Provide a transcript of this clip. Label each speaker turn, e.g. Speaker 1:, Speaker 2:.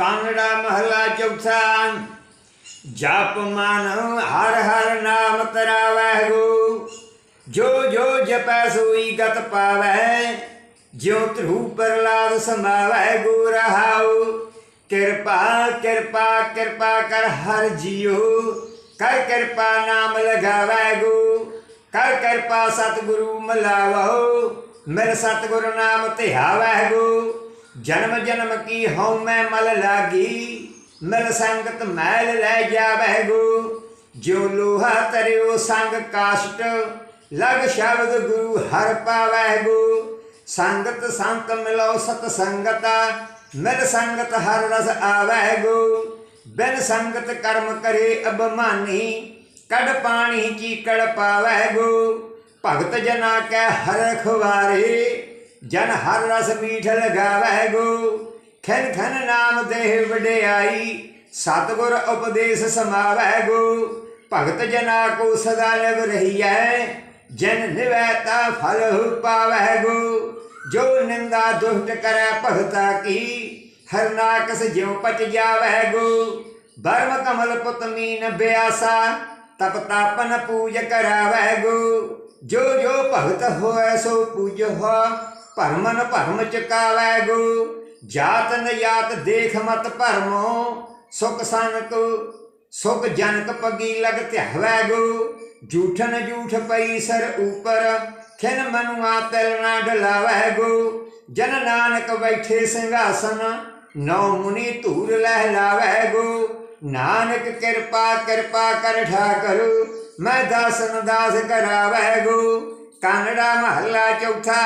Speaker 1: ਕਾਂਗੜਾ ਮਹਲਾ ਚੌਥਾ ਜਪ ਮਨ ਹਰ ਹਰ ਨਾਮ ਤਰਾ ਵਹਿਗੂ ਜੋ ਜੋ ਜਪੈ ਸੋਈ ਗਤ ਪਾਵੈ ਜਿਉ ਧਰੂ ਪ੍ਰਲਾਦ ਸਮਾਵੈ ਗੁ ਰਹਾਉ ਕਿਰਪਾ ਕਿਰਪਾ ਕਿਰਪਾ ਕਰ ਹਰ ਜੀਉ ਕਰ ਕਿਰਪਾ ਨਾਮ ਲਗਾਵੈ ਗੁ ਕਰ ਕਿਰਪਾ ਸਤਿਗੁਰੂ ਮਲਾਵੋ ਮਿਲ ਸਤਿਗੁਰ ਨਾਮ ਧਿਆਵੈ ਗੁ ਜਨਮ ਜਨਮ ਕੀ ਹਉ ਮੈਂ ਮਲ ਲਾਗੀ? ਮਿਲ ਸੰਗਤ ਮੈਲ ਲੈ ਜਾਵੈ ਗੁ। ਜੋ ਲੋਹਾ ਤਰਿਓ ਸੰਗ ਕਾਸ਼ਟ, ਲਗ ਸ਼ਬਦ ਗੁਰੂ ਹਰ ਪਾਵੈ ਗੁ। ਸੰਗਤ ਸੰਤ ਮਿਲੋ ਸਤ ਸੰਗਤਾ, ਮਿਲ ਸੰਗਤ ਹਰ ਰਸ ਆਵੈ ਗੁ। ਬਿਨ ਸੰਗਤ ਕਰਮ ਕਰੇ ਅਬਮਾਨੀ ਕੜ ਪਾਣੀ ਚੀਕੜ ਪਾਵੈ ਗੁ। ਭਗਤ ਜਨਾ ਕੈ ਹਰ ਖਵਾਰੇ ਜਨ ਹਰ ਰਸ ਮੀਠ ਲਗਾਵੈ ਗੁ। ਖਨ ਖਨ ਨਾਮ ਦੇਹ ਵਡਿਆਈ, ਸਤਗੁਰ ਉਪਦੇਸ਼ ਸਮਾਵੈ ਗੁ। ਭਗਤ ਜਨਾ ਕੋ ਸਦਾ ਲਗ ਰਹੀਐ, ਜਨ ਨਿਵੈ ਤਾ ਫਲ ਪਾਵੈ ਗੁ। ਜੋ ਨਿੰਦਾ ਦੁਸ਼ਟ ਕਰੈ ਭਗਤਾ ਕੀ, ਹਰ ਜਿਉ ਪਚ ਜਾਵੈ ਗੁ। ਬਰਮ ਕਮਲ ਪੁਤ ਮੀਨ ਬਿਆਸਾ, ਤਪ ਤਾਪਨ ਪੂਜ ਕਰਾਵੈ ਗੁ। ਜੋ ਜੋ ਭਗਤ ਹੋਐ ਸੋ ਪੂਜ ਹੋ ਭਰਮਨ ਭਰਮ ਚੁਕਾਵੈ ਗੁ ਜਾਤ ਨ ਜਾਤ ਦੇਖ ਮਤ ਭਰਮੋ, ਸੁਖ ਸੰਕ ਸੁਖ ਜਨਕ ਪਗੀ ਲਗ ਧਿਆਵੈ ਗੁ ਝੂਠਨ ਝੂਠ ਪਈ ਸਰ ਉਪਰ, ਖਿਨ ਮਨੁਆ ਤਿਲ ਨਾ ਡਲਾਵੈ ਗੁ ਜਨ ਨਾਨਕ ਬੈਠੇ ਸਿੰਘਾਸਨ, ਨੌ ਮੁਨੀ ਧੂਰ ਲਹਿਲਾਵੈ ਗੁ ਨਾਨਕ ਕਿਰਪਾ ਕਿਰਪਾ ਕਰ ਠਾਕਰ, ਮੈਂ ਦਾਸਨ ਦਾਸ ਕਰਾਵੈ ਗੁ ਕਾਨੜਾ ਮਹੱਲਾ ਚੌਥਾ